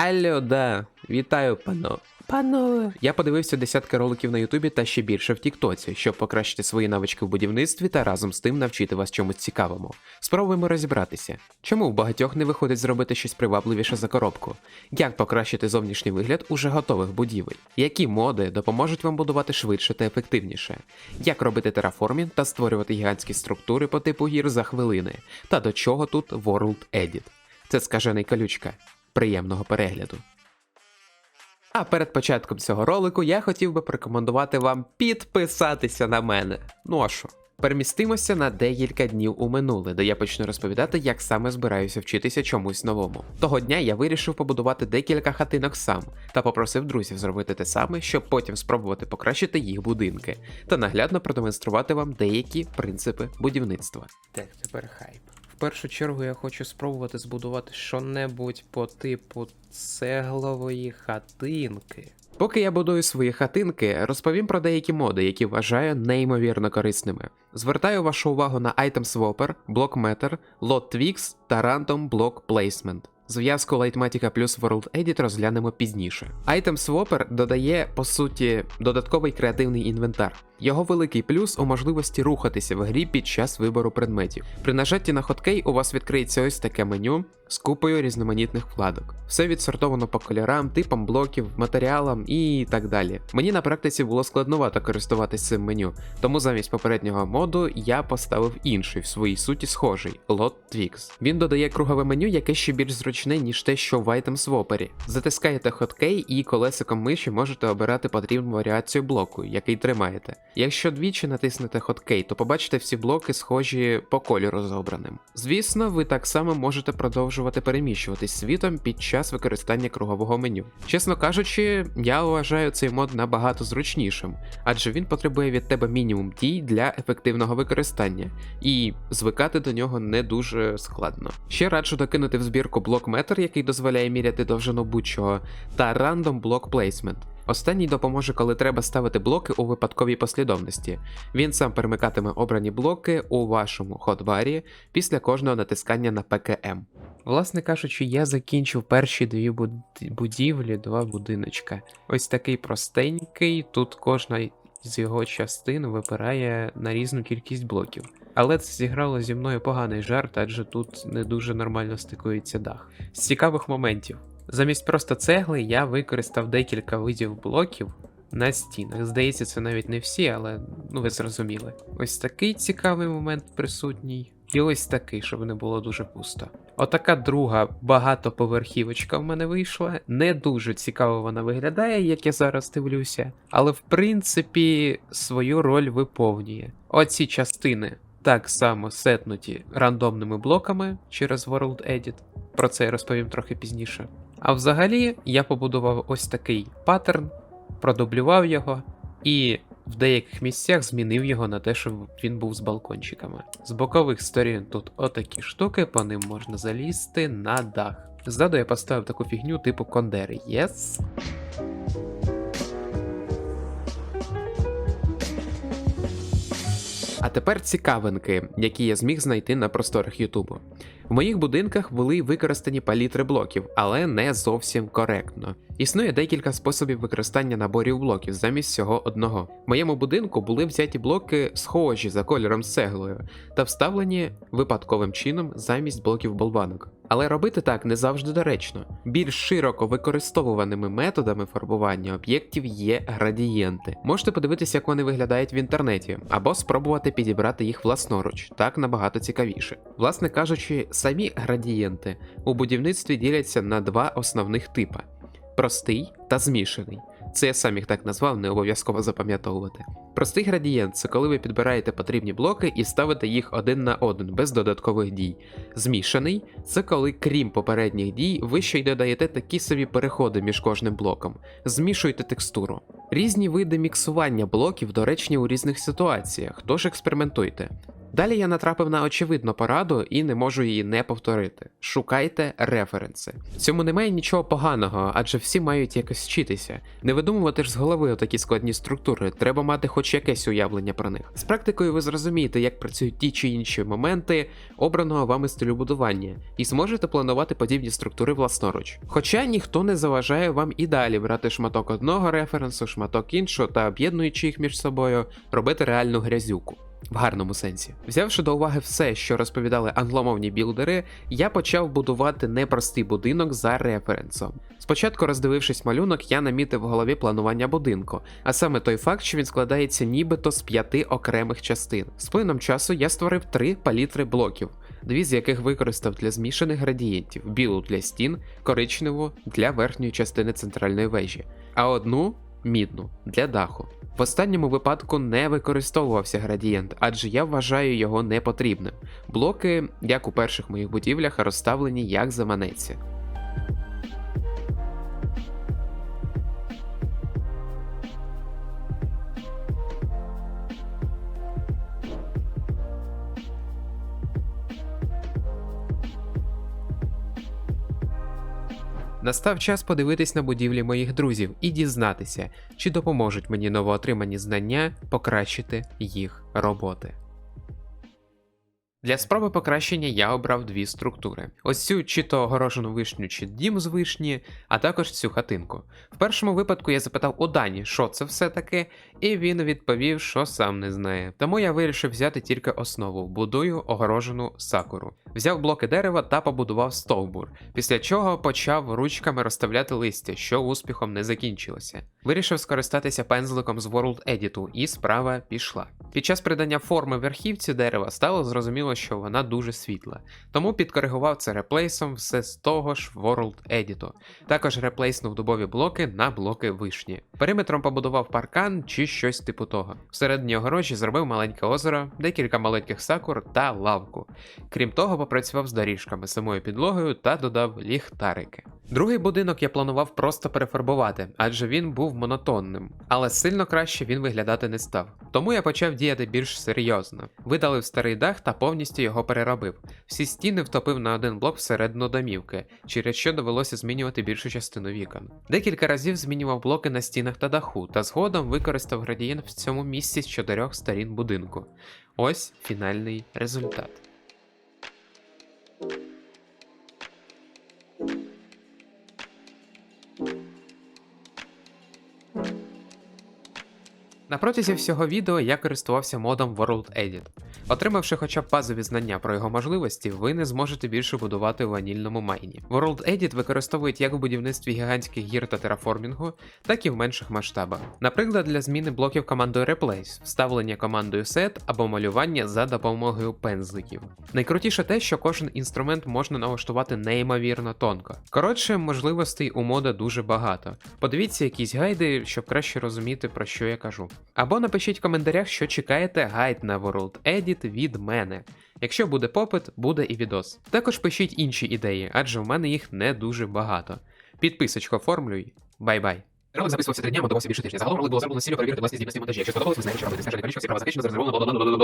Алло, да, вітаю, пано. Панове. Я подивився десятки роликів на Ютубі та ще більше в Тіктоці, щоб покращити свої навички в будівництві та разом з тим навчити вас чомусь цікавому. Спробуємо розібратися, чому в багатьох не виходить зробити щось привабливіше за коробку, як покращити зовнішній вигляд уже готових будівель, які моди допоможуть вам будувати швидше та ефективніше, як робити тераформінг та створювати гігантські структури по типу гір за хвилини, та до чого тут World Edit. Це скажений колючка. Приємного перегляду. А перед початком цього ролику я хотів би порекомендувати вам підписатися на мене. Ну а що? Перемістимося на декілька днів у минуле, де я почну розповідати, як саме збираюся вчитися чомусь новому. Того дня я вирішив побудувати декілька хатинок сам та попросив друзів зробити те саме, щоб потім спробувати покращити їх будинки та наглядно продемонструвати вам деякі принципи будівництва. Так, тепер хайп. Першу чергу я хочу спробувати збудувати що-небудь по типу цеглової хатинки. Поки я будую свої хатинки, розповім про деякі моди, які вважаю неймовірно корисними. Звертаю вашу увагу на Item Swapper, Block Meter, Lot Twix та Random Block Placement. Зв'язку Lightmatica плюс World Edit розглянемо пізніше. Item Swapper додає, по суті, додатковий креативний інвентар. Його великий плюс у можливості рухатися в грі під час вибору предметів. При нажатті на хоткей у вас відкриється ось таке меню з купою різноманітних вкладок. Все відсортовано по кольорам, типам блоків, матеріалам і так далі. Мені на практиці було складновато користуватись цим меню, тому замість попереднього моду я поставив інший в своїй суті схожий Lot Twix. Він додає кругове меню, яке ще більш зручне, ніж те, що в Item Swapper. Затискаєте хоткей і колесиком миші можете обирати потрібну варіацію блоку, який тримаєте. Якщо двічі натиснете хоткей, то побачите всі блоки схожі по кольору з обраним. Звісно, ви так само можете продовжувати переміщуватись світом під час використання кругового меню. Чесно кажучи, я вважаю цей мод набагато зручнішим, адже він потребує від тебе мінімум дій для ефективного використання, і звикати до нього не дуже складно. Ще раджу докинути в збірку блок метр, який дозволяє міряти довжину будь-чого, та Random Block Placement. Останній допоможе, коли треба ставити блоки у випадковій послідовності. Він сам перемикатиме обрані блоки у вашому ходбарі після кожного натискання на ПКМ. Власне кажучи, я закінчив перші дві будівлі, два будиночка. Ось такий простенький, тут кожна з його частин випирає на різну кількість блоків. Але це зіграло зі мною поганий жарт, адже тут не дуже нормально стикується дах. З цікавих моментів. Замість просто цегли я використав декілька видів блоків на стінах. Здається, це навіть не всі, але ну ви зрозуміли. Ось такий цікавий момент присутній. І ось такий, щоб не було дуже пусто. Отака друга багатоповерхівочка в мене вийшла. Не дуже цікаво вона виглядає, як я зараз дивлюся, але в принципі свою роль виповнює. Оці частини так само сетнуті рандомними блоками через World Edit. Про це я розповім трохи пізніше. А взагалі я побудував ось такий паттерн, продублював його і в деяких місцях змінив його на те, щоб він був з балкончиками. З бокових сторін тут отакі штуки, по ним можна залізти на дах. Ззаду я поставив таку фігню типу кондери. Єс. А тепер цікавинки, які я зміг знайти на просторах Ютубу. В моїх будинках були використані палітри блоків, але не зовсім коректно. Існує декілька способів використання наборів блоків замість всього одного. В моєму будинку були взяті блоки схожі за кольором з цеглою та вставлені випадковим чином замість блоків болванок. Але робити так не завжди доречно. Більш широко використовуваними методами фарбування об'єктів є градієнти. Можете подивитися, як вони виглядають в інтернеті, або спробувати підібрати їх власноруч, так набагато цікавіше. Власне кажучи, самі градієнти у будівництві діляться на два основних типи: простий та змішаний. Це я сам їх так назвав, не обов'язково запам'ятовувати. Простий градієнт це коли ви підбираєте потрібні блоки і ставите їх один на один без додаткових дій. Змішаний це коли, крім попередніх дій, ви ще й додаєте такі собі переходи між кожним блоком. Змішуйте текстуру. Різні види міксування блоків доречні у різних ситуаціях, тож експериментуйте. Далі я натрапив на очевидну пораду і не можу її не повторити. Шукайте референси. В цьому немає нічого поганого, адже всі мають якось вчитися. Не видумувати ж з голови такі складні структури, треба мати хоч якесь уявлення про них. З практикою ви зрозумієте, як працюють ті чи інші моменти обраного вами стилю будування, і зможете планувати подібні структури власноруч. Хоча ніхто не заважає вам і далі брати шматок одного референсу, шматок іншого та об'єднуючи їх між собою, робити реальну грязюку. В гарному сенсі. Взявши до уваги все, що розповідали англомовні білдери, я почав будувати непростий будинок за референсом. Спочатку, роздивившись малюнок, я намітив в голові планування будинку, а саме той факт, що він складається нібито з п'яти окремих частин. З плином часу я створив три палітри блоків, дві з яких використав для змішаних градієнтів: білу для стін, коричневу для верхньої частини центральної вежі, а одну мідну для даху. В останньому випадку не використовувався градієнт, адже я вважаю його непотрібним. Блоки, як у перших моїх будівлях, розставлені як заманеться. Настав час подивитись на будівлі моїх друзів і дізнатися, чи допоможуть мені новоотримані знання покращити їх роботи. Для спроби покращення я обрав дві структури: ось цю чи то огорожену вишню, чи дім з вишні, а також цю хатинку. В першому випадку я запитав у Дані, що це все таке, і він відповів, що сам не знає. Тому я вирішив взяти тільки основу, будую огорожену сакуру. Взяв блоки дерева та побудував стовбур, після чого почав ручками розставляти листя, що успіхом не закінчилося. Вирішив скористатися пензликом з World Edit, і справа пішла. Під час придання форми верхівці дерева стало зрозуміло, що вона дуже світла, тому підкоригував це реплейсом все з того ж World Edit. Також реплейснув дубові блоки на блоки вишні. Периметром побудував паркан чи щось типу того. Всередині огорожі зробив маленьке озеро, декілька маленьких сакур та лавку. Крім того, попрацював з доріжками, самою підлогою та додав ліхтарики. Другий будинок я планував просто перефарбувати, адже він був монотонним, але сильно краще він виглядати не став. Тому я почав діяти більш серйозно. Видалив старий дах та повністю його переробив. Всі стіни втопив на один блок всередину домівки, через що довелося змінювати більшу частину вікон. Декілька разів змінював блоки на стінах та даху, та згодом використав градієнт в цьому місці з чотирьох сторін будинку. Ось фінальний результат. На протязі всього відео я користувався модом World Edit. Отримавши хоча б базові знання про його можливості, ви не зможете більше будувати у ванільному майні. World Edit використовують як в будівництві гігантських гір та тераформінгу, так і в менших масштабах. Наприклад, для зміни блоків командою Replace, вставлення командою Set або малювання за допомогою пензликів. Найкрутіше те, що кожен інструмент можна налаштувати неймовірно тонко. Коротше, можливостей у мода дуже багато. Подивіться якісь гайди, щоб краще розуміти, про що я кажу. Або напишіть в коментарях, що чекаєте гайд на World Edit від мене. Якщо буде попит, буде і відос. Також пишіть інші ідеї, адже в мене їх не дуже багато. Підписочку оформлюй. Бай-бай. Ролик записувався три дня, мотивався більше тижня. Загалом ролик було зроблено з перевірити власні здібності монтажі. Якщо сподобалось, ви знаєте, що робити. Скажете количество, всі права захищено, зарезервовано.